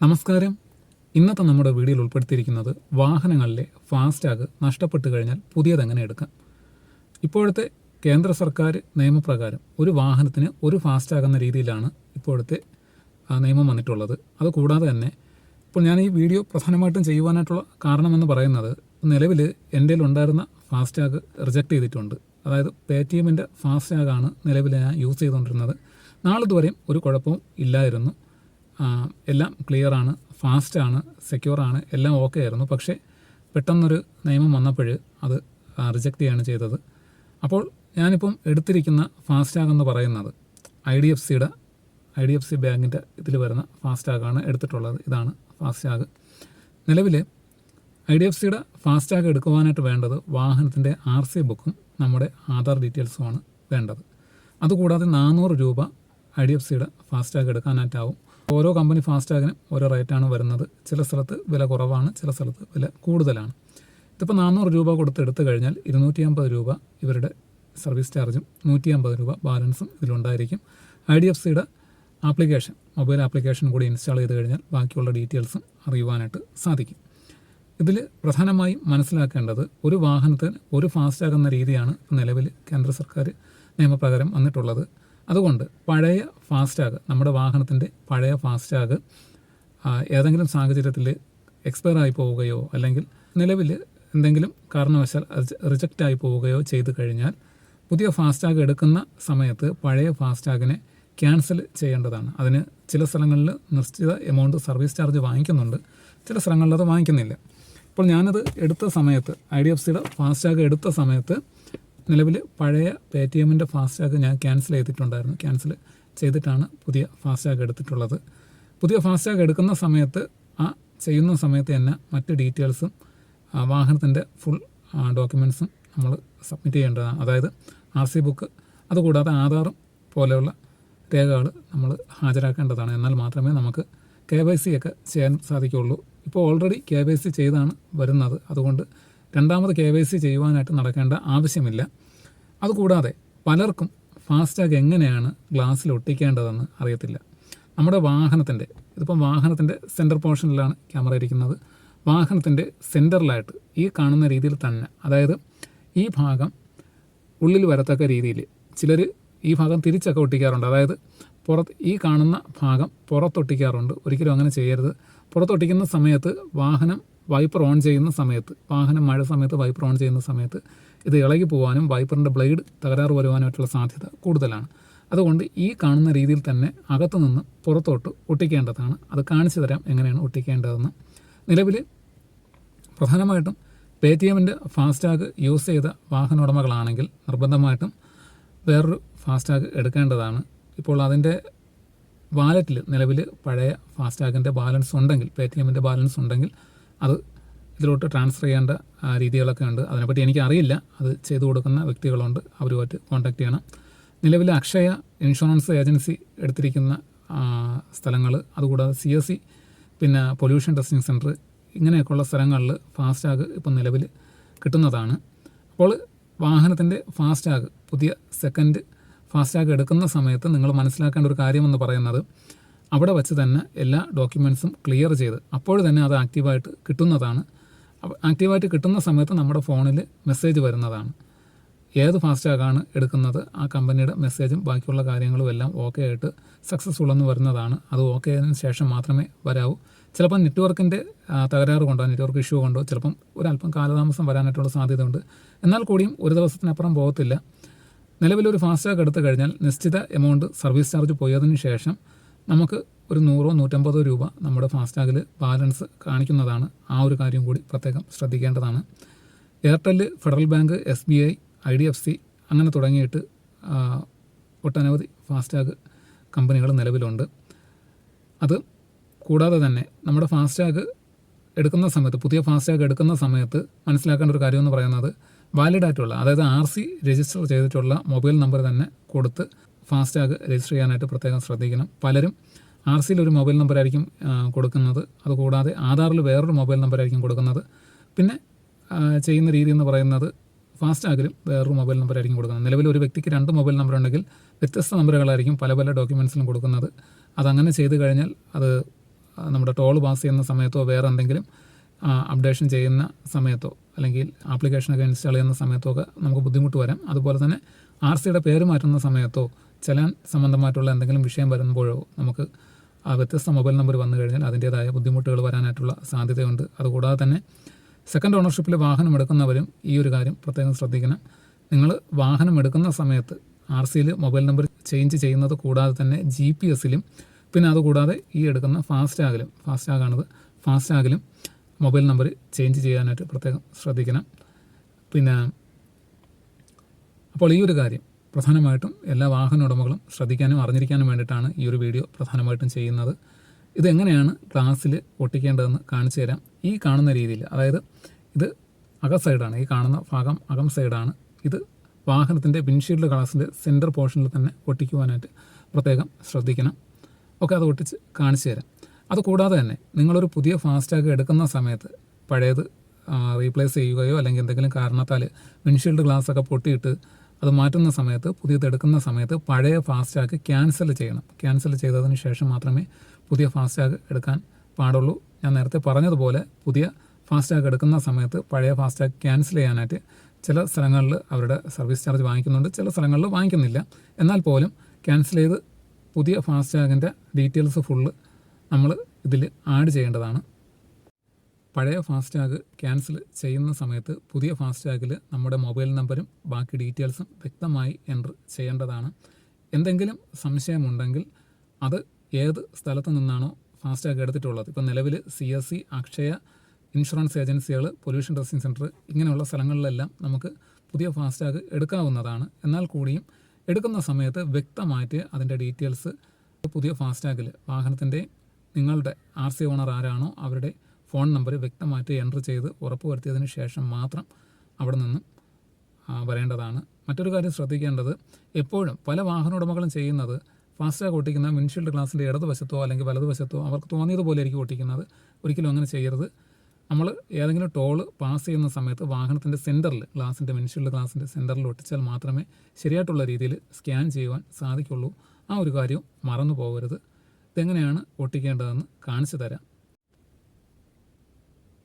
നമസ്കാരം. ഇന്നത്തെ നമ്മുടെ വീഡിയോയിൽ ഉൾപ്പെടുത്തിയിരിക്കുന്നത് വാഹനങ്ങളിലെ ഫാസ്ടാഗ് നഷ്ടപ്പെട്ടു കഴിഞ്ഞാൽ പുതിയതെങ്ങനെ എടുക്കാം? ഇപ്പോഴത്തെ കേന്ദ്ര സർക്കാർ നിയമപ്രകാരം ഒരു വാഹനത്തിന് ഒരു ഫാസ്ടാഗ് എന്ന രീതിയിലാണ് ഇപ്പോഴത്തെ നിയമം വന്നിട്ടുള്ളത്. അതുകൂടാതെ തന്നെ ഇപ്പോൾ ഞാൻ ഈ വീഡിയോ പ്രധാനമായിട്ടും ചെയ്യുവാനായിട്ടുള്ള കാരണമെന്ന് പറയുന്നത് നിലവിൽ എന്റെ ഉണ്ടായിരുന്ന ഫാസ്ടാഗ് റിജക്റ്റ് ചെയ്തിട്ടുണ്ട്. അതായത് പേ ടി എമ്മിന്റെ ഫാസ്ടാഗാണ് നിലവിൽ ഞാൻ യൂസ് ചെയ്തുകൊണ്ടിരുന്നത്. നാളിതുവരെയും ഒരു കുഴപ്പവും ഇല്ലായിരുന്നു. എല്ലാം ക്ലിയർ ആണ് ഫാസ്റ്റാണ് സെക്യൂറാണ് എല്ലാം ഓക്കെ ആയിരുന്നു. പക്ഷേ പെട്ടെന്നൊരു നിയമം വന്നപ്പോൾ അത് റിജക്റ്റ് ചെയ്യാണ് ചെയ്തത്. അപ്പോൾ ഞാനിപ്പം എടുത്തിരിക്കുന്ന ഫാസ്റ്റാഗ് എന്ന് പറയുന്നത് ഐ ഡി എഫ് സിയുടെ ഐ ഡി എഫ് സി ബാങ്കിന്റെ ഇതിൽ വരുന്ന ഫാസ്റ്റാഗാണ് എടുത്തിട്ടുള്ളത്. ഇതാണ് ഫാസ്റ്റാഗ് നിലവിൽ ഐ ഡി എഫ് സിയുടെ ഫാസ്റ്റാഗ് എടുക്കുവാനായിട്ട് വേണ്ടത് വാഹനത്തിന്റെ ആർ സി ബുക്കും നമ്മുടെ ആധാർ ഡീറ്റെയിൽസുമാണ് വേണ്ടത്. അതുകൂടാതെ നാനൂറ് രൂപ ഐ ഡി എഫ് സിയുടെ ഫാസ്റ്റാഗ് എടുക്കാനായിട്ടാവും ഓരോ കമ്പനി ഫാസ്റ്റാഗിനും ഓരോ റേറ്റാണ് വരുന്നത്. ചില സ്ഥലത്ത് വില കുറവാണ് ചില സ്ഥലത്ത് വില കൂടുതലാണ്. ഇതിപ്പോൾ നാനൂറ് രൂപ കൊടുത്ത് എടുത്തു കഴിഞ്ഞാൽ ഇരുന്നൂറ്റി അമ്പത് രൂപ ഇവരുടെ സർവീസ് ചാർജും നൂറ്റി അമ്പത് രൂപ ബാലൻസും ഇതിലുണ്ടായിരിക്കും. ഐ ഡി എഫ് സിയുടെ ആപ്ലിക്കേഷൻ മൊബൈൽ ആപ്ലിക്കേഷൻ കൂടി ഇൻസ്റ്റാൾ ചെയ്ത് കഴിഞ്ഞാൽ ബാക്കിയുള്ള ഡീറ്റെയിൽസും അറിയുവാനായിട്ട് സാധിക്കും. ഇതിൽ പ്രധാനമായും മനസ്സിലാക്കേണ്ടത് ഒരു വാഹനത്തിന് ഒരു ഫാസ്റ്റാഗ് എന്ന രീതിയാണ് നിലവിൽ കേന്ദ്ര സർക്കാർ നിയമപ്രകാരം വന്നിട്ടുള്ളത്. അതുകൊണ്ട് പഴയ ഫാസ്റ്റാഗ് നമ്മുടെ വാഹനത്തിന്റെ പഴയ ഫാസ്റ്റാഗ് ഏതെങ്കിലും സാഹചര്യത്തിൽ എക്സ്പയർ ആയി പോവുകയോ അല്ലെങ്കിൽ നിലവിൽ എന്തെങ്കിലും കാരണവശാൽ റിജക്റ്റ് ആയി പോവുകയോ ചെയ്തു കഴിഞ്ഞാൽ പുതിയ ഫാസ്റ്റാഗ് എടുക്കുന്ന സമയത്ത് പഴയ ഫാസ്റ്റാഗിനെ ക്യാൻസൽ ചെയ്യേണ്ടതാണ്. അതിന് ചില സ്ഥലങ്ങളിൽ നിശ്ചിത എമൗണ്ട് സർവീസ് ചാർജ് വാങ്ങിക്കുന്നുണ്ട്. ചില സ്ഥലങ്ങളിൽ അത് വാങ്ങിക്കുന്നില്ല. ഇപ്പോൾ ഞാനത് എടുത്ത സമയത്ത് ഐ ഡി എഫ് സിയുടെ ഫാസ്റ്റാഗ് എടുത്ത സമയത്ത് നിലവിൽ പഴയ പേ ടി എമ്മിന്റെ ഫാസ്റ്റാഗ് ഞാൻ ക്യാൻസൽ ചെയ്തിട്ടുണ്ടായിരുന്നു. ക്യാൻസൽ ചെയ്തിട്ടാണ് പുതിയ ഫാസ്റ്റാഗ് എടുത്തിട്ടുള്ളത്. പുതിയ ഫാസ്റ്റാഗ് എടുക്കുന്ന സമയത്ത് ആ ചെയ്യുന്ന സമയത്ത് തന്നെ മറ്റ് ഡീറ്റെയിൽസും വാഹനത്തിന്റെ ഫുൾ ഡോക്യുമെൻസും നമ്മൾ സബ്മിറ്റ് ചെയ്യേണ്ടതാണ്. അതായത് ആർ സി ബുക്ക് അതുകൂടാതെ ആധാറും പോലെയുള്ള രേഖകൾ നമ്മൾ ഹാജരാക്കേണ്ടതാണ്. എന്നാൽ മാത്രമേ നമുക്ക് കെ വൈ സി ഒക്കെ ചെയ്യാൻ സാധിക്കുകയുള്ളൂ. ഇപ്പോൾ ഓൾറെഡി കെ വൈ സി ചെയ്താണ് വരുന്നത്. അതുകൊണ്ട് രണ്ടാമത് കെ വൈ സി ചെയ്യുവാനായിട്ട് നടക്കേണ്ട ആവശ്യമില്ല. അതുകൂടാതെ പലർക്കും ഫാസ്റ്റാഗ് എങ്ങനെയാണ് ഗ്ലാസ്സിൽ ഒട്ടിക്കേണ്ടതെന്ന് അറിയത്തില്ല. നമ്മുടെ വാഹനത്തിന്റെ ഇതിപ്പം വാഹനത്തിന്റെ സെന്റർ പോർഷനിലാണ് ക്യാമറ ഇരിക്കുന്നത്. വാഹനത്തിന്റെ സെന്ററിലായിട്ട് ഈ കാണുന്ന രീതിയിൽ തന്നെ അതായത് ഈ ഭാഗം ഉള്ളിൽ വരത്തക്ക രീതിയിൽ ചിലർ ഈ ഭാഗം തിരിച്ചൊക്കെ ഒട്ടിക്കാറുണ്ട്. അതായത് പുറത്ത് ഈ കാണുന്ന ഭാഗം പുറത്തൊട്ടിക്കാറുണ്ട്. ഒരിക്കലും അങ്ങനെ ചെയ്യരുത്. പുറത്തൊട്ടിക്കുന്ന സമയത്ത് വാഹനം വൈപ്പർ ഓൺ ചെയ്യുന്ന സമയത്ത് വാഹനം മഴ സമയത്ത് വൈപ്പർ ഓൺ ചെയ്യുന്ന സമയത്ത് ഇത് ഇളകി പോകാനും വൈപ്പറിന്റെ ബ്ലേഡ് തകരാറ് വരുവാനായിട്ടുള്ള സാധ്യത കൂടുതലാണ്. അതുകൊണ്ട് ഈ കാണുന്ന രീതിയിൽ തന്നെ അകത്തുനിന്ന് പുറത്തോട്ട് ഒട്ടിക്കേണ്ടതാണ്. അത് കാണിച്ചു തരാം എങ്ങനെയാണ് ഒട്ടിക്കേണ്ടതെന്ന്. നിലവിൽ പ്രധാനമായിട്ടും പേ ടി എമ്മിന്റെ ഫാസ്റ്റാഗ് യൂസ് ചെയ്ത വാഹന ഉടമകളാണെങ്കിൽ നിർബന്ധമായിട്ടും വേറൊരു ഫാസ്റ്റാഗ് എടുക്കേണ്ടതാണ്. ഇപ്പോൾ അതിന്റെ വാലറ്റിൽ നിലവിൽ പഴയ ഫാസ്റ്റാഗിന്റെ ബാലൻസ് ഉണ്ടെങ്കിൽ പേ ടി എമ്മിന്റെ ബാലൻസ് ഉണ്ടെങ്കിൽ അത് ഇതിലോട്ട് ട്രാൻസ്ഫർ ചെയ്യേണ്ട രീതികളൊക്കെ ഉണ്ട്. അതിനെപ്പറ്റി എനിക്ക് അറിയില്ല അത് ചെയ്തു കൊടുക്കുന്ന വ്യക്തികളുണ്ട്. അവരുമായിട്ട് കോൺടാക്ട് ചെയ്യണം. നിലവിൽ അക്ഷയ ഇൻഷുറൻസ് ഏജൻസി എടുത്തിരിക്കുന്ന സ്ഥലങ്ങൾ അതുകൂടാതെ സി എസ് സി പിന്നെ പൊല്യൂഷൻ ടെസ്റ്റിംഗ് സെന്റർ ഇങ്ങനെയൊക്കെയുള്ള സ്ഥലങ്ങളിൽ ഫാസ്റ്റാഗ് ഇപ്പം നിലവിൽ കിട്ടുന്നതാണ്. അപ്പോൾ വാഹനത്തിന്റെ ഫാസ്റ്റാഗ് പുതിയ സെക്കൻഡ് ഫാസ്റ്റാഗ് എടുക്കുന്ന സമയത്ത് നിങ്ങൾ മനസ്സിലാക്കേണ്ട ഒരു കാര്യമെന്ന് പറയുന്നത് അവിടെ വച്ച് തന്നെ എല്ലാ ഡോക്യുമെൻസും ക്ലിയർ ചെയ്ത് അപ്പോൾ തന്നെ അത് ആക്റ്റീവായിട്ട് കിട്ടുന്നതാണ്. അപ്പോൾ ആക്റ്റീവായിട്ട് കിട്ടുന്ന സമയത്ത് നമ്മുടെ ഫോണിൽ മെസ്സേജ് വരുന്നതാണ്. ഏത് ഫാസ്റ്റാഗാണ് എടുക്കുന്നത് ആ കമ്പനിയുടെ മെസ്സേജും ബാക്കിയുള്ള കാര്യങ്ങളും എല്ലാം ഓക്കെ ആയിട്ട് സക്സസ്ഫുൾ എന്ന് വരുന്നതാണ്. അത് ഓക്കെ ആയതിനു ശേഷം മാത്രമേ വരാവൂ. ചിലപ്പോൾ നെറ്റ്വർക്കിന്റെ തകരാറ് കൊണ്ടോ നെറ്റ്വർക്ക് ഇഷ്യൂ കൊണ്ടോ ചിലപ്പം ഒരല്പം കാലതാമസം വരാനായിട്ടുള്ള സാധ്യതയുണ്ട്. എന്നാൽ കൂടിയും ഒരു ദിവസത്തിനപ്പുറം പോകത്തില്ല. നിലവിലൊരു ഫാസ്റ്റാഗ് എടുത്തു കഴിഞ്ഞാൽ നിശ്ചിത എമൗണ്ട് സർവീസ് ചാർജ് പോയതിനു ശേഷം നമുക്ക് ഒരു നൂറോ നൂറ്റമ്പതോ രൂപ നമ്മുടെ ഫാസ്റ്റാഗിൽ ബാലൻസ് കാണിക്കുന്നതാണ് ആ ഒരു കാര്യം കൂടി പ്രത്യേകം ശ്രദ്ധിക്കേണ്ടതാണ്. Airtel Federal Bank S B I I D F C അങ്ങനെ തുടങ്ങിയിട്ട് ഒട്ടനവധി ഫാസ്റ്റാഗ് കമ്പനികൾ നിലവിലുണ്ട്. അത് കൂടാതെ തന്നെ നമ്മുടെ ഫാസ്റ്റാഗ് എടുക്കുന്ന സമയത്ത് പുതിയ ഫാസ്റ്റാഗ് എടുക്കുന്ന സമയത്ത് മനസ്സിലാക്കേണ്ട ഒരു കാര്യം എന്ന് പറയുന്നത് വാലിഡ് ആയിട്ടുള്ള അതായത് ആർ സി രജിസ്റ്റർ ചെയ്തിട്ടുള്ള മൊബൈൽ നമ്പർ തന്നെ കൊടുത്ത് ഫാസ്റ്റാഗ് രജിസ്റ്റർ ചെയ്യാനായിട്ട് പ്രത്യേകം ശ്രദ്ധിക്കണം. പലരും ആർ സിയിൽ ഒരു മൊബൈൽ നമ്പർ ആയിരിക്കും കൊടുക്കുന്നത്. അതുകൂടാതെ ആധാറിൽ വേറൊരു മൊബൈൽ നമ്പർ ആയിരിക്കും കൊടുക്കുന്നത്. പിന്നെ ചെയ്യുന്ന രീതി എന്ന് പറയുന്നത് ഫാസ്റ്റാഗിലും വേറൊരു മൊബൈൽ നമ്പർ ആയിരിക്കും കൊടുക്കുന്നത്. നിലവിൽ ഒരു വ്യക്തിക്ക് രണ്ട് മൊബൈൽ നമ്പർ ഉണ്ടെങ്കിൽ വ്യത്യസ്ത നമ്പറുകളായിരിക്കും പല പല ഡോക്യുമെൻസിലും കൊടുക്കുന്നത്. അതങ്ങനെ ചെയ്തു കഴിഞ്ഞാൽ അത് നമ്മുടെ ടോൾ പാസ് ചെയ്യുന്ന സമയത്തോ വേറെ എന്തെങ്കിലും അപ്ഡേഷൻ ചെയ്യുന്ന സമയത്തോ അല്ലെങ്കിൽ ആപ്ലിക്കേഷനൊക്കെ ഇൻസ്റ്റാൾ ചെയ്യുന്ന സമയത്തോ ഒക്കെ നമുക്ക് ബുദ്ധിമുട്ട് വരാം. അതുപോലെ തന്നെ ആർ സിയുടെ പേര് മാറ്റുന്ന സമയത്തോ ചലാൻ സംബന്ധമായിട്ടുള്ള എന്തെങ്കിലും വിഷയം വരുമ്പോഴോ നമുക്ക് ആ വ്യത്യസ്ത മൊബൈൽ നമ്പർ വന്നു കഴിഞ്ഞാൽ അതിന്റേതായ ബുദ്ധിമുട്ടുകൾ വരാനായിട്ടുള്ള സാധ്യതയുണ്ട്. അതുകൂടാതെ തന്നെ സെക്കൻഡ് ഓണർഷിപ്പിൽ വാഹനം എടുക്കുന്നവരും ഈ ഒരു കാര്യം പ്രത്യേകം ശ്രദ്ധിക്കണം. നിങ്ങൾ വാഹനം എടുക്കുന്ന സമയത്ത് ആർ സിയിൽ മൊബൈൽ നമ്പർ ചേഞ്ച് ചെയ്യുന്നത് കൂടാതെ തന്നെ ജി പി എസിലും പിന്നെ അതുകൂടാതെ ഈ എടുക്കുന്ന ഫാസ്റ്റാഗിലും ഫാസ്റ്റാഗാണിത് ഫാസ്റ്റാഗിലും മൊബൈൽ നമ്പർ ചേഞ്ച് ചെയ്യാനായിട്ട് പ്രത്യേകം ശ്രദ്ധിക്കണം. പിന്നെ അപ്പോൾ ഈ ഒരു കാര്യം പ്രധാനമായിട്ടും എല്ലാ വാഹന ഉടമകളും ശ്രദ്ധിക്കാനും അറിഞ്ഞിരിക്കാനും വേണ്ടിയിട്ടാണ് ഈ ഒരു വീഡിയോ പ്രധാനമായിട്ടും ചെയ്യുന്നത്. ഇതെങ്ങനെയാണ് ക്ലാസ്സിൽ ഒട്ടിക്കേണ്ടതെന്ന് കാണിച്ചു തരാം. ഈ കാണുന്ന രീതിയിൽ അതായത് ഇത് അക സൈഡാണ് ഈ കാണുന്ന ഭാഗം അകം സൈഡാണ് ഇത് വാഹനത്തിന്റെ വിൻഷീൽഡ് ഗ്ലാസിന്റെ സെന്റർ പോർഷനിൽ തന്നെ ഒട്ടിക്കുവാനായിട്ട് പ്രത്യേകം ശ്രദ്ധിക്കണം. ഒക്കെ അത് ഒട്ടിച്ച് കാണിച്ചു തരാം. അതുകൂടാതെ തന്നെ നിങ്ങളൊരു പുതിയ ഫാസ്റ്റാഗ് എടുക്കുന്ന സമയത്ത് പഴയത് റീപ്ലേസ് ചെയ്യുകയോ അല്ലെങ്കിൽ എന്തെങ്കിലും കാരണത്താൽ വിൻഷീൽഡ് ഗ്ലാസ് ഒക്കെ പൊട്ടിയിട്ട് അത് മാറ്റുന്ന സമയത്ത് പുതിയത് എടുക്കുന്ന സമയത്ത് പഴയ ഫാസ്റ്റാഗ് ക്യാൻസൽ ചെയ്യണം. ക്യാൻസൽ ചെയ്തതിന് ശേഷം മാത്രമേ പുതിയ ഫാസ്റ്റാഗ് എടുക്കാൻ പാടുള്ളൂ. ഞാൻ നേരത്തെ പറഞ്ഞതുപോലെ പുതിയ ഫാസ്റ്റാഗ് എടുക്കുന്ന സമയത്ത് പഴയ ഫാസ്റ്റാഗ് ക്യാൻസൽ ചെയ്യാനായിട്ട് ചില സ്ഥലങ്ങളിൽ അവരുടെ സർവീസ് ചാർജ് വാങ്ങിക്കുന്നുണ്ട്. ചില സ്ഥലങ്ങളിൽ വാങ്ങിക്കുന്നില്ല. എന്നാൽ പോലും ക്യാൻസൽ ചെയ്ത് പുതിയ ഫാസ്റ്റാഗിന്റെ ഡീറ്റെയിൽസ് ഫുള്ള് നമ്മൾ ഇതിൽ ആഡ് ചെയ്യേണ്ടതാണ്. പഴയ ഫാസ്റ്റാഗ് ക്യാൻസൽ ചെയ്യുന്ന സമയത്ത് പുതിയ ഫാസ്റ്റാഗിൽ നമ്മുടെ മൊബൈൽ നമ്പരും ബാക്കി ഡീറ്റെയിൽസും വ്യക്തമായി എന്റർ ചെയ്യേണ്ടതാണ്. എന്തെങ്കിലും സംശയമുണ്ടെങ്കിൽ അത് ഏത് സ്ഥലത്ത് നിന്നാണോ ഫാസ്റ്റാഗ് എടുത്തിട്ടുള്ളത്. ഇപ്പോൾ നിലവിൽ C S C Akshaya insurance ഏജൻസികൾ പൊല്യൂഷൻ ടെസ്റ്റിംഗ് സെന്റർ ഇങ്ങനെയുള്ള സ്ഥലങ്ങളിലെല്ലാം നമുക്ക് പുതിയ ഫാസ്റ്റാഗ് എടുക്കാവുന്നതാണ്. എന്നാൽ കൂടിയും എടുക്കുന്ന സമയത്ത് വ്യക്തമായിട്ട് അതിന്റെ ഡീറ്റെയിൽസ് പുതിയ ഫാസ്റ്റാഗിൽ വാഹനത്തിന്റെ നിങ്ങളുടെ ആർ സി ഓണർ ആരാണോ അവരുടെ ഫോൺ നമ്പർ വ്യക്തമായിട്ട് എന്റർ ചെയ്ത് ഉറപ്പുവരുത്തിയതിന് ശേഷം മാത്രം അവിടെ നിന്നും വരേണ്ടതാണ്. മറ്റൊരു കാര്യം ശ്രദ്ധിക്കേണ്ടത് എപ്പോഴും പല വാഹന ഉടമകളും ചെയ്യുന്നത് ഫാസ്റ്റാഗ് ഓട്ടിക്കുന്ന വിൻഷീൽഡ് ഗ്ലാസിന്റെ ഇടതുവശത്തോ അല്ലെങ്കിൽ വലതുവശത്തോ അവർക്ക് തോന്നിയതുപോലെ ആയിരിക്കും ഓട്ടിക്കുന്നത്. ഒരിക്കലും അങ്ങനെ ചെയ്യരുത്. നമ്മൾ ഏതെങ്കിലും ടോൾ പാസ് ചെയ്യുന്ന സമയത്ത് വാഹനത്തിന്റെ സെന്ററിൽ ഗ്ലാസിന്റെ വിൻഷീൽഡ് ഗ്ലാസിന്റെ സെന്ററിൽ ഒട്ടിച്ചാൽ മാത്രമേ ശരിയായിട്ടുള്ള രീതിയിൽ സ്കാൻ ചെയ്യുവാൻ സാധിക്കുള്ളൂ. ആ ഒരു കാര്യവും മറന്നു പോകരുത് ഇതെങ്ങനെയാണ് ഒട്ടിക്കേണ്ടതെന്ന് കാണിച്ചു തരാം.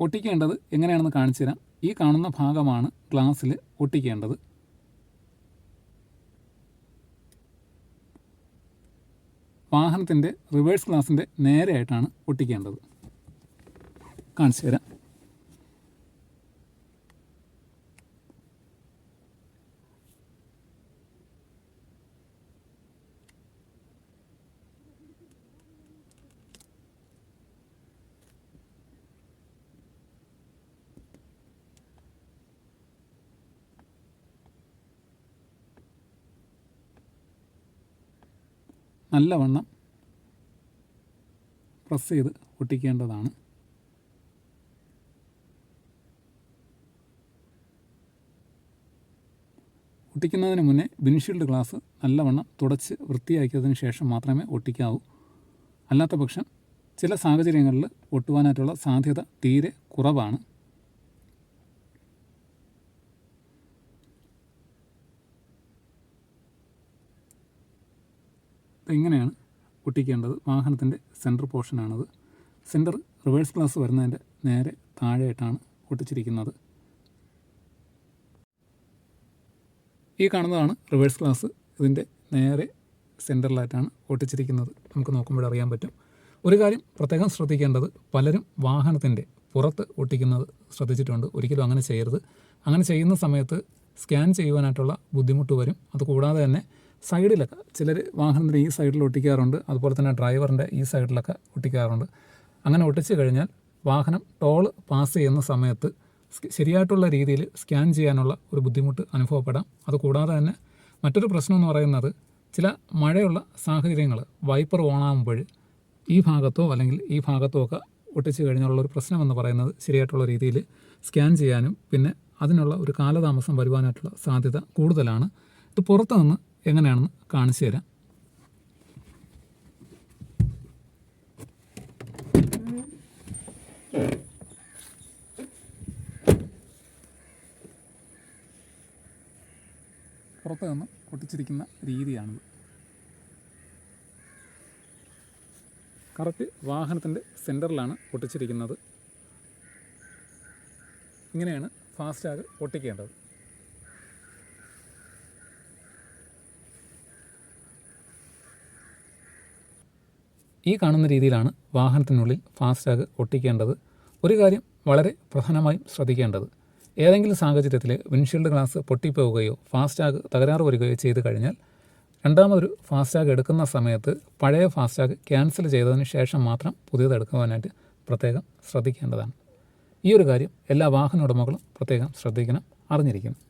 ഒട്ടിക്കേണ്ടത് എങ്ങനെയാണെന്ന് കാണിച്ചു തരാം. ഈ കാണുന്ന ഭാഗമാണ് ഗ്ലാസ്സിൽ ഒട്ടിക്കേണ്ടത്. വാഹനത്തിന്റെ റിവേഴ്സ് ഗ്ലാസിന്റെ നേരെയായിട്ടാണ് ഒട്ടിക്കേണ്ടത്. കാണിച്ചു തരാം. നല്ലവണ്ണം പ്രസ് ചെയ്ത് ഒട്ടിക്കേണ്ടതാണ് ഒട്ടിക്കുന്നതിന് മുന്നേ വിൻഷീൽഡ് ഗ്ലാസ് നല്ലവണ്ണം തുടച്ച് വൃത്തിയാക്കിയതിന് ശേഷം മാത്രമേ ഒട്ടിക്കാവൂ അല്ലാത്ത പക്ഷം ചില സാഹചര്യങ്ങളിൽ ഒട്ടുവാനായിട്ടുള്ള സാധ്യത തീരെ കുറവാണ്. ഇങ്ങനെയാണ് ഒട്ടിക്കേണ്ടത്. വാഹനത്തിന്റെ സെന്റർ പോർഷനാണത് സെന്റർ റിവേഴ്സ് ഗ്ലാസ് വരുന്നതിന്റെ നേരെ താഴെയായിട്ടാണ് ഒട്ടിച്ചിരിക്കുന്നത്. ഈ കാണുന്നതാണ് റിവേഴ്സ് ഗ്ലാസ് ഇതിന്റെ നേരെ സെന്ററിലായിട്ടാണ് ഒട്ടിച്ചിരിക്കുന്നത്. നമുക്ക് നോക്കുമ്പോൾ അറിയാൻ പറ്റും. ഒരു കാര്യം പ്രത്യേകം ശ്രദ്ധിക്കേണ്ടത് പലരും വാഹനത്തിന്റെ പുറത്ത് ഒട്ടിക്കുന്നത് ശ്രദ്ധിച്ചിട്ടുണ്ട്. ഒരിക്കലും അങ്ങനെ ചെയ്യരുത്. അങ്ങനെ ചെയ്യുന്ന സമയത്ത് സ്കാൻ ചെയ്യുവാനായിട്ടുള്ള ബുദ്ധിമുട്ട് വരും. അതുകൂടാതെ തന്നെ സൈഡിലൊക്കെ ചിലർ വാഹനത്തിന് ഈ സൈഡിൽ ഒട്ടിക്കാറുണ്ട് അതുപോലെ തന്നെ ഡ്രൈവറിന്റെ ഈ സൈഡിലൊക്കെ ഒട്ടിക്കാറുണ്ട്. അങ്ങനെ ഒട്ടിച്ചു കഴിഞ്ഞാൽ വാഹനം ടോൾ പാസ് ചെയ്യുന്ന സമയത്ത് ശരിയായിട്ടുള്ള രീതിയിൽ സ്കാൻ ചെയ്യാനുള്ള ഒരു ബുദ്ധിമുട്ട് അനുഭവപ്പെടാം. അതുകൂടാതെ തന്നെ മറ്റൊരു പ്രശ്നം എന്ന് പറയുന്നത് ചില മഴയുള്ള സാഹചര്യങ്ങൾ വൈപ്പർ ഓണാകുമ്പോൾ ഈ ഭാഗത്തോ അല്ലെങ്കിൽ ഈ ഭാഗത്തോ ഒക്കെ ഒട്ടിച്ചു കഴിഞ്ഞുള്ള ഒരു പ്രശ്നം എന്ന് പറയുന്നത് ശരിയായിട്ടുള്ള രീതിയിൽ സ്കാൻ ചെയ്യാനും പിന്നെ അതിനുള്ള ഒരു കാലതാമസം വരുവാനായിട്ടുള്ള സാധ്യത കൂടുതലാണ്. ഇത് പുറത്തു നിന്ന് എങ്ങനെയാണെന്ന് കാണിച്ചു തരാം. പുറത്ത് നിന്ന് പൊട്ടിച്ചിരിക്കുന്ന രീതിയാണിത്. കറക്റ്റ് വാഹനത്തിന്റെ സെന്ററിലാണ് പൊട്ടിച്ചിരിക്കുന്നത്. ഇങ്ങനെയാണ് ഫാസ്റ്റാഗ് ഒട്ടിക്കേണ്ടത് ഈ കാണുന്ന രീതിയിലാണ് വാഹനത്തിനുള്ളിൽ ഫാസ്റ്റാഗ് ഒട്ടിക്കേണ്ടത്. ഒരു കാര്യം വളരെ പ്രധാനമായും ശ്രദ്ധിക്കേണ്ടത്. ഏതെങ്കിലും സാഹചര്യത്തിൽ വിൻഷീൽഡ് ഗ്ലാസ് പൊട്ടിപ്പോവുകയോ ഫാസ്റ്റാഗ് തകരാറ് വരികയോ ചെയ്തു കഴിഞ്ഞാൽ രണ്ടാമതൊരു ഫാസ്റ്റാഗ് എടുക്കുന്ന സമയത്ത് പഴയ ഫാസ്റ്റാഗ് ക്യാൻസൽ ചെയ്തതിന് ശേഷം മാത്രം പുതിയത് എടുക്കുവാനായിട്ട് പ്രത്യേകം ശ്രദ്ധിക്കേണ്ടതാണ്. ഈ ഒരു കാര്യം എല്ലാ വാഹന ഉടമകളും പ്രത്യേകം ശ്രദ്ധിക്കണം അറിഞ്ഞിരിക്കണം.